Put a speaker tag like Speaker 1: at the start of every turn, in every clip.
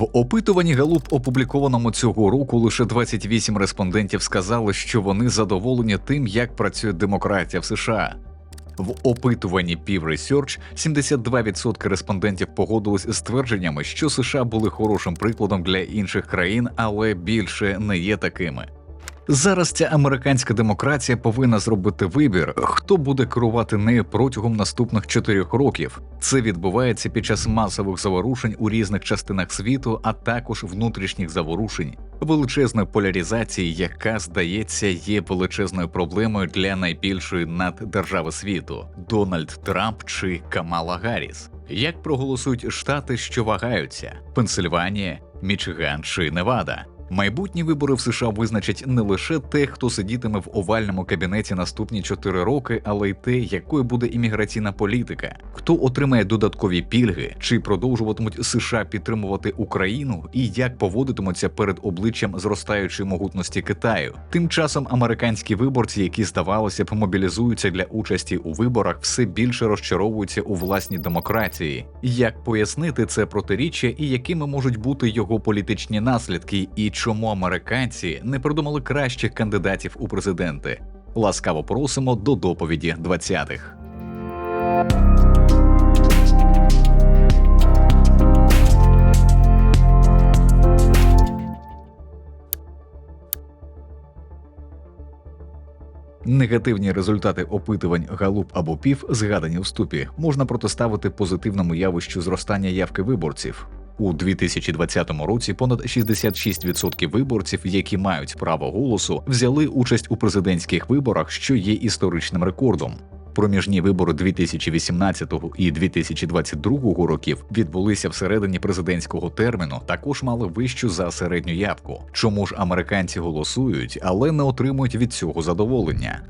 Speaker 1: В опитуванні Галуп, опублікованому цього року, лише 28 респондентів сказали, що вони задоволені тим, як працює демократія в США. В опитуванні Pew Research 72% респондентів погодились з твердженнями, що США були хорошим прикладом для інших країн, але більше не є такими. Зараз ця американська демократія повинна зробити вибір, хто буде керувати нею протягом наступних чотирьох років. Це відбувається під час масових заворушень у різних частинах світу, а також внутрішніх заворушень, величезної поляризації, яка здається є величезною проблемою для найбільшої наддержави світу Дональд Трамп чи Камала Гарріс. Як проголосують штати, що вагаються: Пенсильванія, Мічиган чи Невада? Майбутні вибори в США визначать не лише те, хто сидітиме в овальному кабінеті наступні 4 роки, але й те, якою буде імміграційна політика, хто отримає додаткові пільги, чи продовжуватимуть США підтримувати Україну, і як поводитимуться перед обличчям зростаючої могутності Китаю. Тим часом американські виборці, які здавалося б мобілізуються для участі у виборах, все більше розчаровуються у власній демократії. Як пояснити це протиріччя і якими можуть бути його політичні наслідки, і чому американці не придумали кращих кандидатів у президенти? Ласкаво просимо до доповіді 20-х. Негативні результати опитувань Галуп або ПІВ, згадані в ступі, можна протиставити позитивному явищу зростання явки виборців. У 2020 році понад 66% виборців, які мають право голосу, взяли участь у президентських виборах, що є історичним рекордом. Проміжні вибори 2018 і 2022 років відбулися всередині президентського терміну, також мали вищу за середню явку. Чому ж американці голосують, але не отримують від цього задоволення?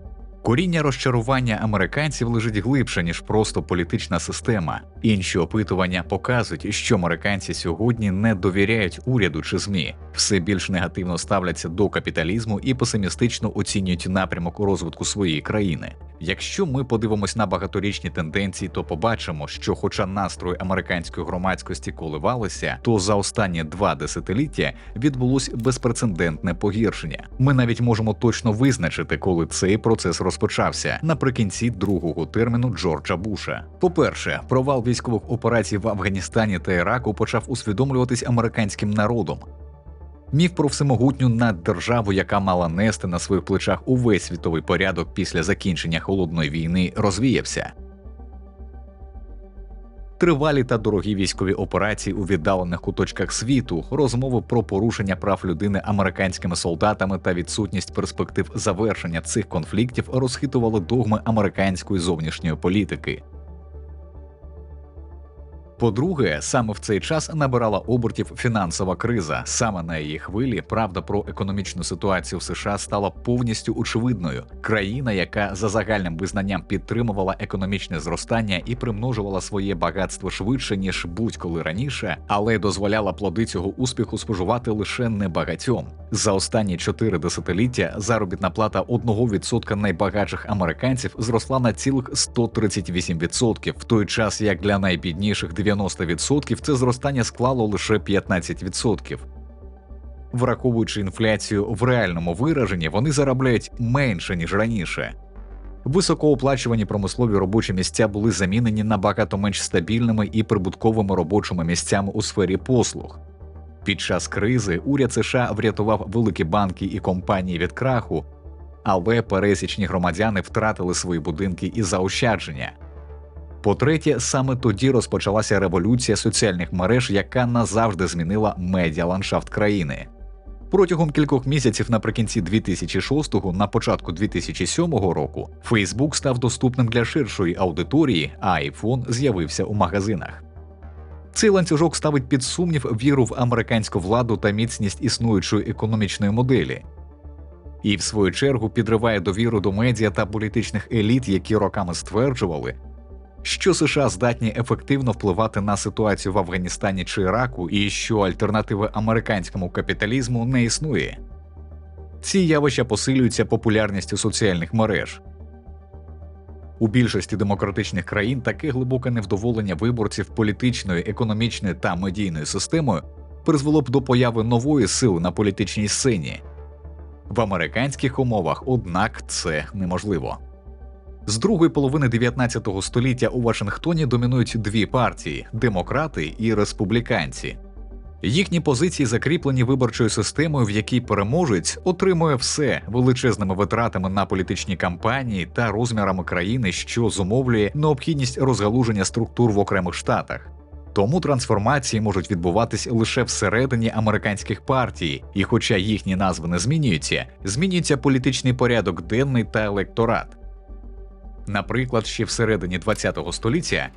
Speaker 1: Коріння розчарування американців лежить глибше ніж просто політична система. Інші опитування показують, що американці сьогодні не довіряють уряду чи змі, все більш негативно ставляться до капіталізму і песимістично оцінюють напрямок розвитку своєї країни. Якщо ми подивимось на багаторічні тенденції, то побачимо, що, хоча настрої американської громадськості коливалися, то за останні два десятиліття відбулось безпрецедентне погіршення. Ми навіть можемо точно визначити, коли цей процес розпочався наприкінці другого терміну Джорджа Буша. По-перше, провал військових операцій в Афганістані та Іраку почав усвідомлюватись американським народом. Міф про всемогутню наддержаву, яка мала нести на своїх плечах увесь світовий порядок після закінчення холодної війни, розвіявся. Тривалі та дорогі військові операції у віддалених куточках світу, розмови про порушення прав людини американськими солдатами та відсутність перспектив завершення цих конфліктів розхитували догми американської зовнішньої політики. По-друге, саме в цей час набирала обертів фінансова криза. Саме на її хвилі правда про економічну ситуацію в США стала повністю очевидною. Країна, яка за загальним визнанням підтримувала економічне зростання і примножувала своє багатство швидше ніж будь-коли раніше, але дозволяла плоди цього успіху споживати лише небагатьом. За останні чотири десятиліття заробітна плата 1% найбагатших американців зросла на цілих 138%, в той час як для найбідніших 90% це зростання склало лише 15%. Враховуючи інфляцію в реальному вираженні, вони заробляють менше ніж раніше. Високооплачувані промислові робочі місця були замінені набагато менш стабільними і прибутковими робочими місцями у сфері послуг. Під час кризи уряд США врятував великі банки і компанії від краху, але пересічні громадяни втратили свої будинки і заощадження. По-третє, саме тоді розпочалася революція соціальних мереж, яка назавжди змінила медіаландшафт країни. Протягом кількох місяців наприкінці 2006-го, на початку 2007 року, Facebook став доступним для ширшої аудиторії, а iPhone з'явився у магазинах. Цей ланцюжок ставить під сумнів віру в американську владу та міцність існуючої економічної моделі, і в свою чергу підриває довіру до медіа та політичних еліт, які роками стверджували, що США здатні ефективно впливати на ситуацію в Афганістані чи Іраку, і що альтернативи американському капіталізму не існує. Ці явища посилюються популярністю соціальних мереж. У більшості демократичних країн таке глибоке невдоволення виборців політичною, економічною та медійною системою призвело б до появи нової сили на політичній сцені. В американських умовах, однак, це неможливо. З другої половини 19 століття у Вашингтоні домінують дві партії демократи і республіканці. Їхні позиції закріплені виборчою системою, в якій переможець отримує все величезними витратами на політичні кампанії та розмірами країни, що зумовлює необхідність розгалуження структур в окремих штатах. Тому трансформації можуть відбуватись лише всередині американських партій, і хоча їхні назви не змінюються, змінюється політичний порядок денний та електорат. Наприклад, ще всередині ХХ століття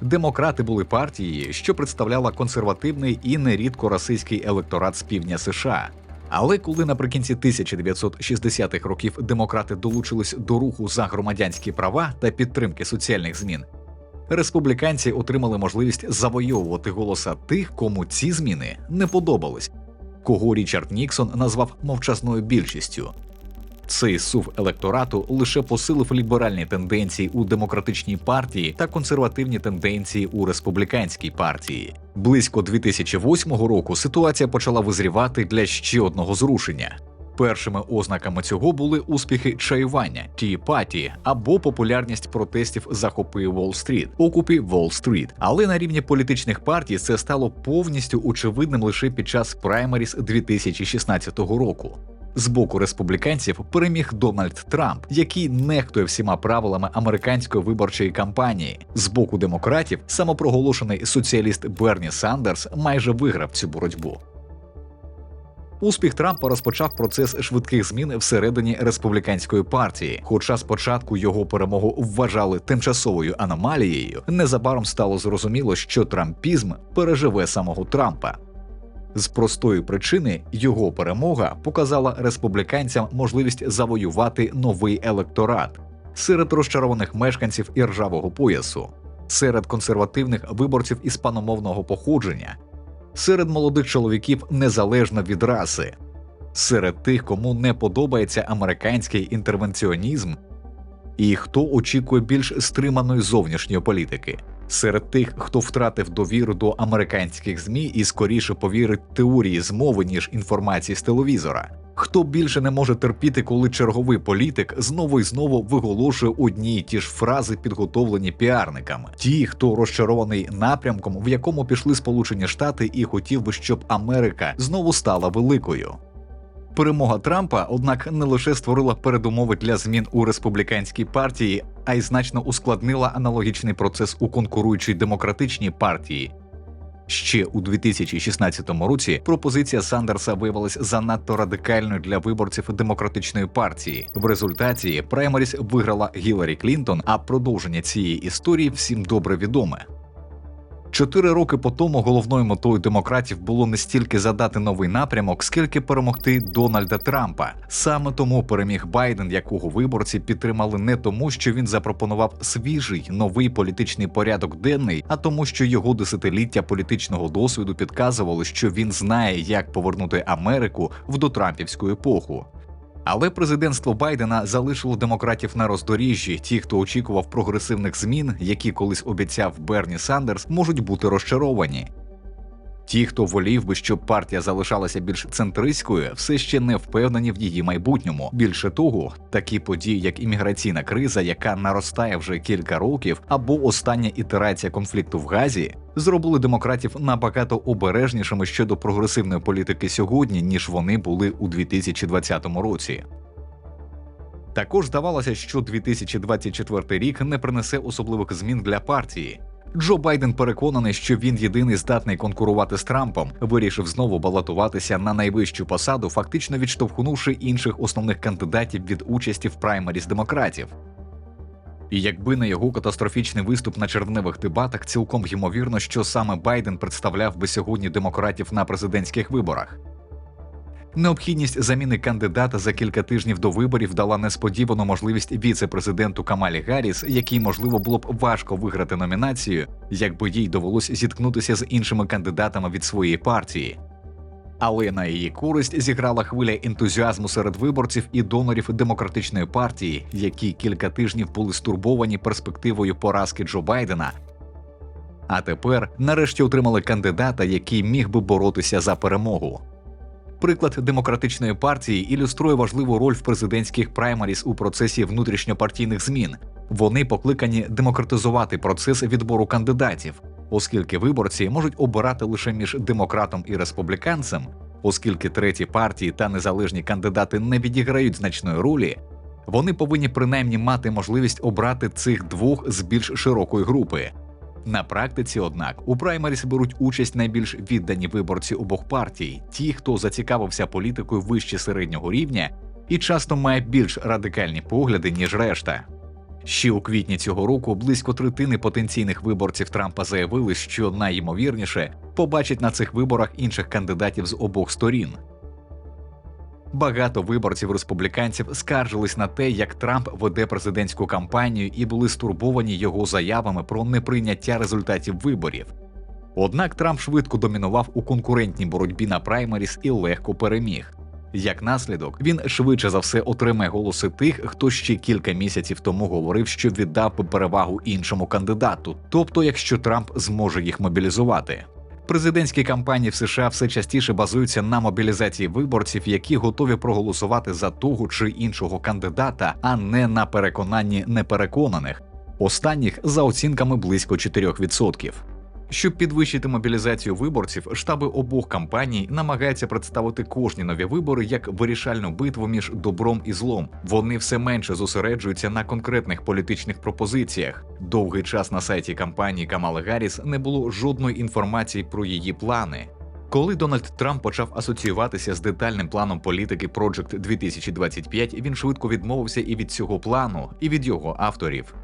Speaker 1: демократи були партією, що представляла консервативний і нерідко расистський електорат з півдня США. Але коли наприкінці 1960-х років демократи долучились до руху за громадянські права та підтримки соціальних змін, республіканці отримали можливість завойовувати голоса тих, кому ці зміни не подобались, кого Річард Ніксон назвав мовчазною більшістю. Цей сув електорату лише посилив ліберальні тенденції у демократичній партії та консервативні тенденції у республіканській партії. Близько 2008 року ситуація почала визрівати для ще одного зрушення. Першими ознаками цього були успіхи чаювання ті паті або популярність протестів захопи Уолл-стріт, окупі Уолл-стріт. Але на рівні політичних партій це стало повністю очевидним лише під час праймеріс 2016 року. З боку республіканців переміг Дональд Трамп, який нехтує всіма правилами американської виборчої кампанії. З боку демократів самопроголошений соціаліст Берні Сандерс майже виграв цю боротьбу. Успіх Трампа розпочав процес швидких змін всередині республіканської партії. Хоча спочатку його перемогу вважали тимчасовою аномалією, незабаром стало зрозуміло, що трампізм переживе самого Трампа. З простої причини його перемога показала республіканцям можливість завоювати новий електорат серед розчарованих мешканців іржавого поясу, серед консервативних виборців іспаномовного походження, серед молодих чоловіків незалежно від раси, серед тих, кому не подобається американський інтервенціонізм, і хто очікує більш стриманої зовнішньої політики серед тих, хто втратив довіру до американських змі і скоріше повірить теорії змови ніж інформації з телевізора. Хто більше не може терпіти, коли черговий політик знову і знову виголошує одні й ті ж фрази, підготовлені піарниками, ті, хто розчарований напрямком, в якому пішли Сполучені Штати, і хотів би, щоб Америка знову стала великою. Перемога Трампа, однак, не лише створила передумови для змін у республіканській партії, а й значно ускладнила аналогічний процес у конкуруючій демократичній партії. Ще у 2016 році пропозиція Сандерса виявилась занадто радикальною для виборців демократичної партії. В результаті праймеріс виграла Гіларі Клінтон, а продовження цієї історії всім добре відоме. Чотири роки по тому головною метою демократів було не стільки задати новий напрямок, скільки перемогти Дональда Трампа. Саме тому переміг Байден, якого виборці підтримали не тому, що він запропонував свіжий новий політичний порядок денний, а тому, що його десятиліття політичного досвіду підказували, що він знає, як повернути Америку в дотрампівську епоху. Але президентство Байдена залишило демократів на роздоріжжі. Ті, хто очікував прогресивних змін, які колись обіцяв Берні Сандерс, можуть бути розчаровані. Ті, хто волів би, щоб партія залишалася більш центристською, все ще не впевнені в її майбутньому. Більше того, такі події, як імміграційна криза, яка наростає вже кілька років, або остання ітерація конфлікту в Газі, зробили демократів набагато обережнішими щодо прогресивної політики сьогодні, ніж вони були у 2020 році. Також здавалося, що 2024 рік не принесе особливих змін для партії. Джо Байден переконаний, що він єдиний здатний конкурувати з Трампом, вирішив знову балотуватися на найвищу посаду, фактично відштовхнувши інших основних кандидатів від участі в праймеріс демократів. І якби не його катастрофічний виступ на червневих дебатах, цілком ймовірно, що саме Байден представляв би сьогодні демократів на президентських виборах. Необхідність заміни кандидата за кілька тижнів до виборів дала несподівану можливість віце-президенту Камалі Гарріс, якій можливо було б важко виграти номінацію, якби їй довелось зіткнутися з іншими кандидатами від своєї партії. Але на її користь зіграла хвиля ентузіазму серед виборців і донорів демократичної партії, які кілька тижнів були стурбовані перспективою поразки Джо Байдена А тепер нарешті отримали кандидата, який міг би боротися за перемогу. Приклад демократичної партії ілюструє важливу роль в президентських праймаріс у процесі внутрішньопартійних змін. Вони покликані демократизувати процес відбору кандидатів, оскільки виборці можуть обирати лише між демократом і республіканцем, оскільки треті партії та незалежні кандидати не відіграють значної ролі. Вони повинні принаймні мати можливість обрати цих двох з більш широкої групи. На практиці, однак, у праймеріс беруть участь найбільш віддані виборці обох партій, ті, хто зацікавився політикою вище середнього рівня і часто має більш радикальні погляди, ніж решта. Ще у квітні цього року близько третини потенційних виборців Трампа заявили, що найімовірніше побачать на цих виборах інших кандидатів з обох сторін. Багато виборців республіканців скаржились на те, як Трамп веде президентську кампанію і були стурбовані його заявами про неприйняття результатів виборів. Однак Трамп швидко домінував у конкурентній боротьбі на праймеріс і легко переміг. Як наслідок, він швидше за все отримає голоси тих, хто ще кілька місяців тому говорив, що віддав би перевагу іншому кандидату, тобто якщо Трамп зможе їх мобілізувати. Президентські кампанії в США все частіше базуються на мобілізації виборців, які готові проголосувати за того чи іншого кандидата, а не на переконанні непереконаних. Останніх за оцінками близько 4%. Щоб підвищити мобілізацію виборців, штаби обох кампаній намагаються представити кожні нові вибори як вирішальну битву між добром і злом. Вони все менше зосереджуються на конкретних політичних пропозиціях. Довгий час на сайті кампанії Камали Гарріс не було жодної інформації про її плани. Коли Дональд Трамп почав асоціюватися з детальним планом політики Project 2025, він швидко відмовився і від цього плану, і від його авторів.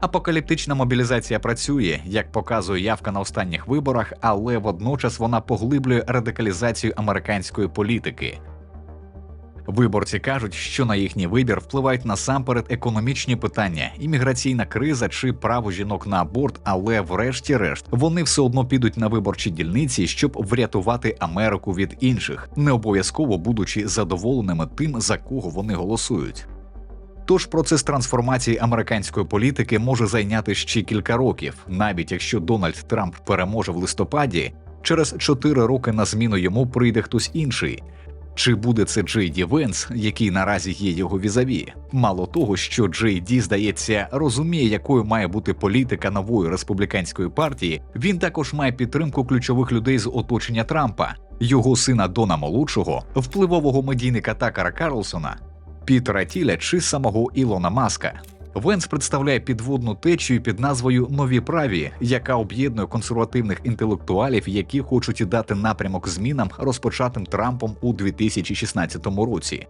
Speaker 1: Апокаліптична мобілізація працює, як показує явка на останніх виборах, але водночас вона поглиблює радикалізацію американської політики. Виборці кажуть, що на їхній вибір впливають насамперед економічні питання, імміграційна криза чи право жінок на аборт, але врешті-решт вони все одно підуть на виборчі дільниці, щоб врятувати Америку від інших, не обов'язково будучи задоволеними тим, за кого вони голосують. Тож процес трансформації американської політики може зайняти ще кілька років, навіть якщо Дональд Трамп переможе в листопаді, через 4 роки на зміну йому прийде хтось інший. Чи буде це Джей Ді Венс, який наразі є його візаві? Мало того, що Джей Ді, здається, розуміє, якою має бути політика нової республіканської партії. Він також має підтримку ключових людей з оточення Трампа, його сина Дона Молодшого, впливового медійника Такара Карлсона, Пітера Тіля чи самого Ілона Маска. Венс представляє підводну течію під назвою Нові праві, яка об'єднує консервативних інтелектуалів, які хочуть дати напрямок змінам, розпочатим Трампом у 2016 році.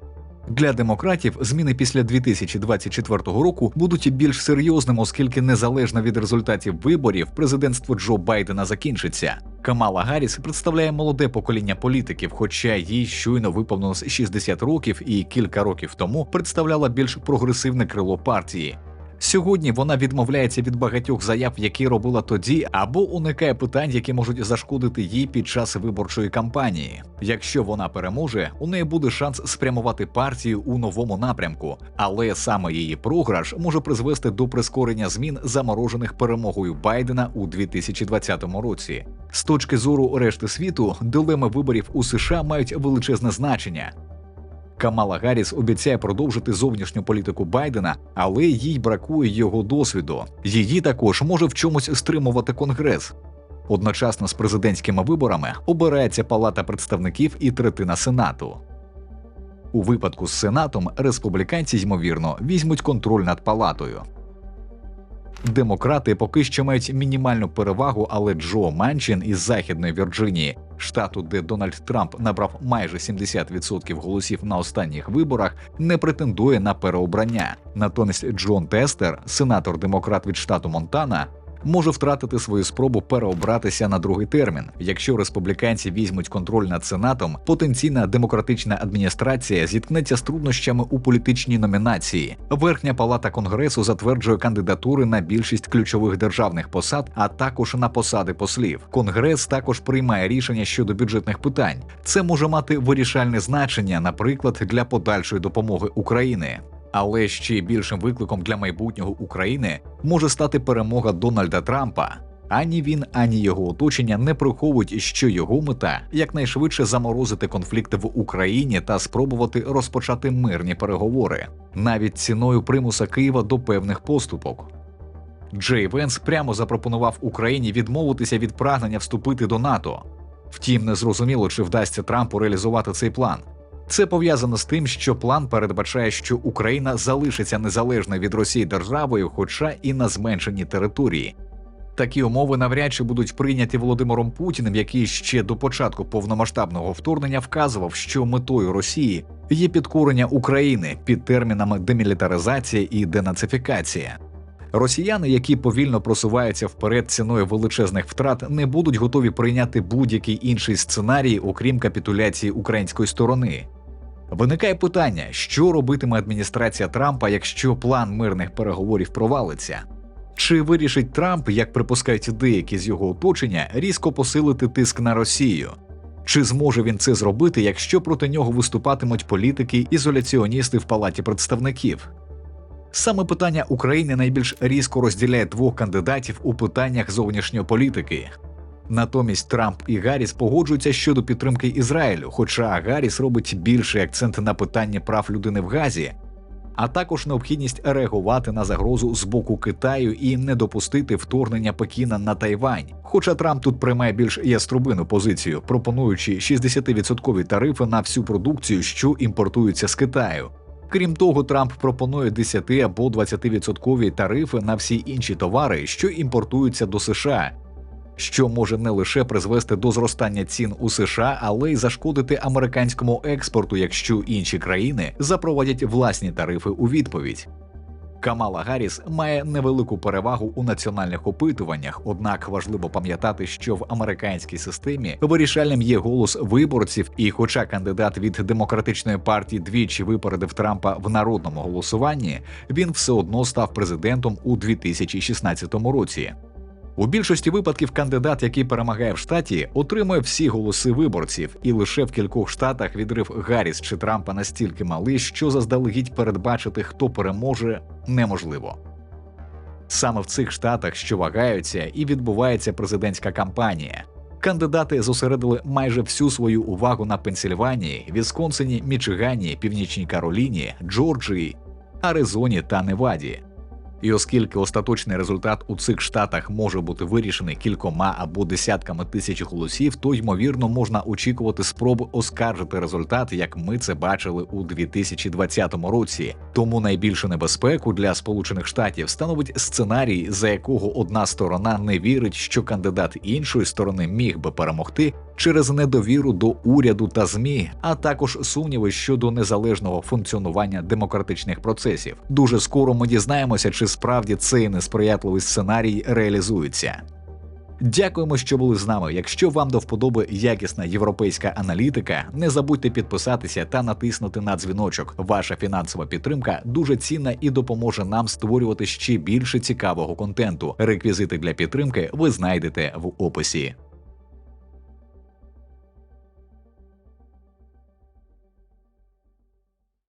Speaker 1: Для демократів зміни після 2024 року будуть більш серйозним, оскільки незалежно від результатів виборів президентство Джо Байдена закінчиться. Камала Гарріс представляє молоде покоління політиків, хоча їй щойно виповнилось 60 років і кілька років тому представляла більш прогресивне крило партії. Сьогодні вона відмовляється від багатьох заяв, які робила тоді, або уникає питань, які можуть зашкодити їй під час виборчої кампанії. Якщо вона переможе, у неї буде шанс спрямувати партію у новому напрямку, але саме її програш може призвести до прискорення змін, заморожених перемогою Байдена у 2020 році. З точки зору решти світу, дилеми виборів у США мають величезне значення. Камала Гарріс обіцяє продовжити зовнішню політику Байдена, але їй бракує його досвіду. Її також може в чомусь стримувати конгрес. Одночасно з президентськими виборами обирається Палата представників і третина сенату. У випадку з сенатом республіканці ймовірно візьмуть контроль над палатою. Демократи поки що мають мінімальну перевагу, але Джо Манчин із Західної Вірджинії, штату, де Дональд Трамп набрав майже 70% голосів на останніх виборах, не претендує на переобрання. Натомість Джон Тестер, сенатор демократ від штату Монтана, може втратити свою спробу переобратися на другий термін. Якщо республіканці візьмуть контроль над сенатом, потенційна демократична адміністрація зіткнеться з труднощами у політичній номінації. Верхня палата конгресу затверджує кандидатури на більшість ключових державних посад, а також на посади послів. Конгрес також приймає рішення щодо бюджетних питань. Це може мати вирішальне значення, наприклад, для подальшої допомоги України. Але ще більшим викликом для майбутнього України може стати перемога Дональда Трампа. Ані він, ані його оточення не приховують, що його мета якнайшвидше заморозити конфлікт в Україні та спробувати розпочати мирні переговори, навіть ціною примуса Києва до певних поступок. Джей Венс прямо запропонував Україні відмовитися від прагнення вступити до НАТО. Втім, не зрозуміло, чи вдасться Трампу реалізувати цей план. Це пов'язано з тим, що план передбачає, що Україна залишиться незалежною від Росії державою, хоча і на зменшеній території. Такі умови навряд чи будуть прийняті Володимиром Путіним, який ще до початку повномасштабного вторгнення вказував, що метою Росії є підкорення України під термінами демілітаризація і денацифікація. Росіяни, які повільно просуваються вперед ціною величезних втрат, не будуть готові прийняти будь-який інший сценарій, окрім капітуляції української сторони. Виникає питання, що робитиме адміністрація Трампа, якщо план мирних переговорів провалиться. Чи вирішить Трамп, як припускають деякі з його оточення, різко посилити тиск на Росію? Чи зможе він це зробити, якщо проти нього виступатимуть політики ізоляціоністи в палаті представників? Саме питання України найбільш різко розділяє двох кандидатів у питаннях зовнішньої політики. Натомість Трамп і Гарріс погоджуються щодо підтримки Ізраїлю, хоча Гарріс робить більший акцент на питання прав людини в Газі, а також необхідність реагувати на загрозу з боку Китаю і не допустити вторгнення Пекіна на Тайвань. Хоча Трамп тут приймає більш яструбину позицію, пропонуючи 60% тарифи на всю продукцію, що імпортується з Китаю. Крім того, Трамп пропонує 10 або 20% тарифи на всі інші товари, що імпортуються до США, що може не лише призвести до зростання цін у США, але й зашкодити американському експорту, якщо інші країни запровадять власні тарифи у відповідь. Камала Гарріс має невелику перевагу у національних опитуваннях, однак важливо пам'ятати, що в американській системі вирішальним є голос виборців, і, хоча кандидат від демократичної партії двічі випередив Трампа в народному голосуванні, він все одно став президентом у 2016 році. У більшості випадків кандидат, який перемагає в штаті, отримує всі голоси виборців, і лише в кількох штатах відрив Гарріс чи Трампа настільки малий, що заздалегідь передбачити, хто переможе, неможливо. Саме в цих штатах, що вагаються, і відбувається президентська кампанія. Кандидати зосередили майже всю свою увагу на Пенсільванії, Вісконсині, Мічигані, Північній Кароліні, Джорджії, Аризоні та Неваді. І оскільки остаточний результат у цих штатах може бути вирішений кількома або десятками тисяч голосів, то ймовірно можна очікувати спроб оскаржити результат, як ми це бачили у 2020 році. Тому найбільшу небезпеку для Сполучених Штатів становить сценарій, за якого одна сторона не вірить, що кандидат іншої сторони міг би перемогти через недовіру до уряду та змі, а також сумніви щодо незалежного функціонування демократичних процесів. Дуже скоро ми дізнаємося, чи справді цей несприятливий сценарій реалізується. Дякуємо, що були з нами. Якщо вам до вподоби якісна європейська аналітика, не забудьте підписатися та натиснути на дзвіночок. Ваша фінансова підтримка дуже цінна і допоможе нам створювати ще більше цікавого контенту. Реквізити для підтримки ви знайдете в описі.